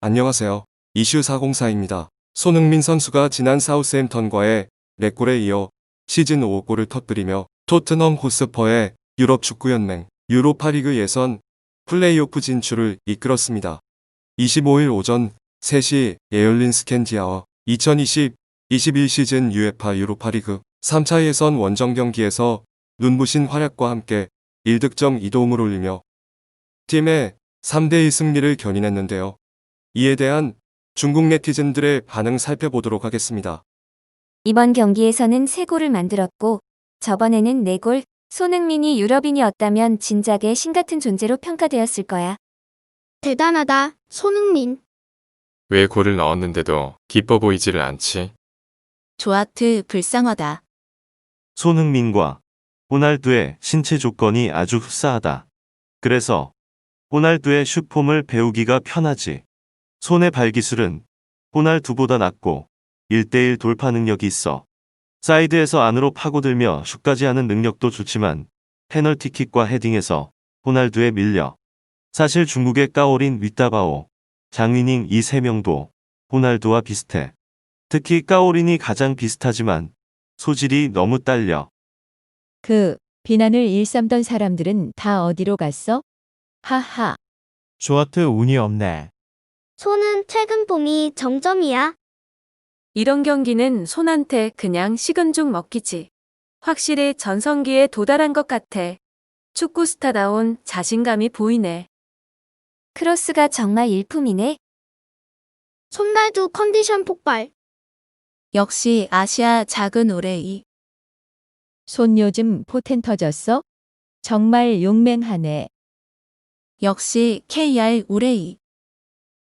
안녕하세요. 이슈 404입니다. 손흥민 선수가 지난 사우스햄턴과의 렉골에 이어 시즌 5골을 터뜨리며 토트넘 호스퍼의 유럽 축구연맹 유로파리그 예선 플레이오프 진출을 이끌었습니다. 25일 오전 3시 예열린 스캔디아와 2020-21 시즌 UEFA 유로파리그 3차 예선 원정 경기에서 눈부신 활약과 함께 1득점 2도움을 올리며 팀의 3대1 승리를 견인했는데요. 이에 대한 중국 네티즌들의 반응 살펴보도록 하겠습니다. 이번 경기에서는 3골을 만들었고 저번에는 4골, 손흥민이 유럽인이었다면 진작에 신같은 존재로 평가되었을 거야. 대단하다, 손흥민. 왜 골을 넣었는데도 기뻐 보이지를 않지? 조아트 불쌍하다. 손흥민과 호날두의 신체 조건이 아주 흡사하다. 그래서 호날두의 슛폼을 배우기가 편하지. 손의 발기술은 호날두보다 낫고 1대1 돌파 능력이 있어. 사이드에서 안으로 파고들며 슛까지 하는 능력도 좋지만 페널티킥과 헤딩에서 호날두에 밀려. 사실 중국의 까오린 위따바오, 장위닝 이 세 명도 호날두와 비슷해. 특히 까오린이 가장 비슷하지만 소질이 너무 딸려. 그 비난을 일삼던 사람들은 다 어디로 갔어? 하하. 조아트 운이 없네. 손은 최근 봄이 정점이야. 이런 경기는 손한테 그냥 식은 죽 먹기지. 확실히 전성기에 도달한 것 같아. 축구 스타다운 자신감이 보이네. 크로스가 정말 일품이네. 손날두 컨디션 폭발. 역시 아시아 작은 오레이. 손 요즘 포텐 터졌어? 정말 용맹하네. 역시 KR 오레이.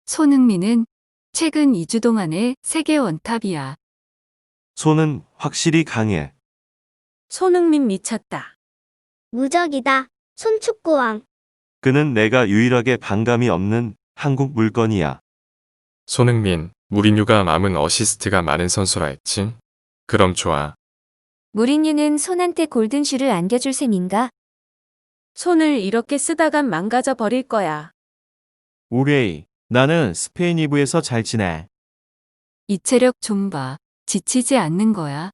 손흥민은 최근 2주 동안의 세계 원탑이야. 손은 확실히 강해. 손흥민 미쳤다. 무적이다. 손축구왕. 그는 내가 유일하게 반감이 없는 한국 물건이야. 손흥민, 무리뉴가 남은 어시스트가 많은 선수라 했지? 그럼 좋아. 무린유는 손한테 골든슈를 안겨줄 셈인가? 손을 이렇게 쓰다간 망가져 버릴 거야. 우레이. 나는 스페인 2부에서 잘 지내. 이 체력 좀 봐. 지치지 않는 거야.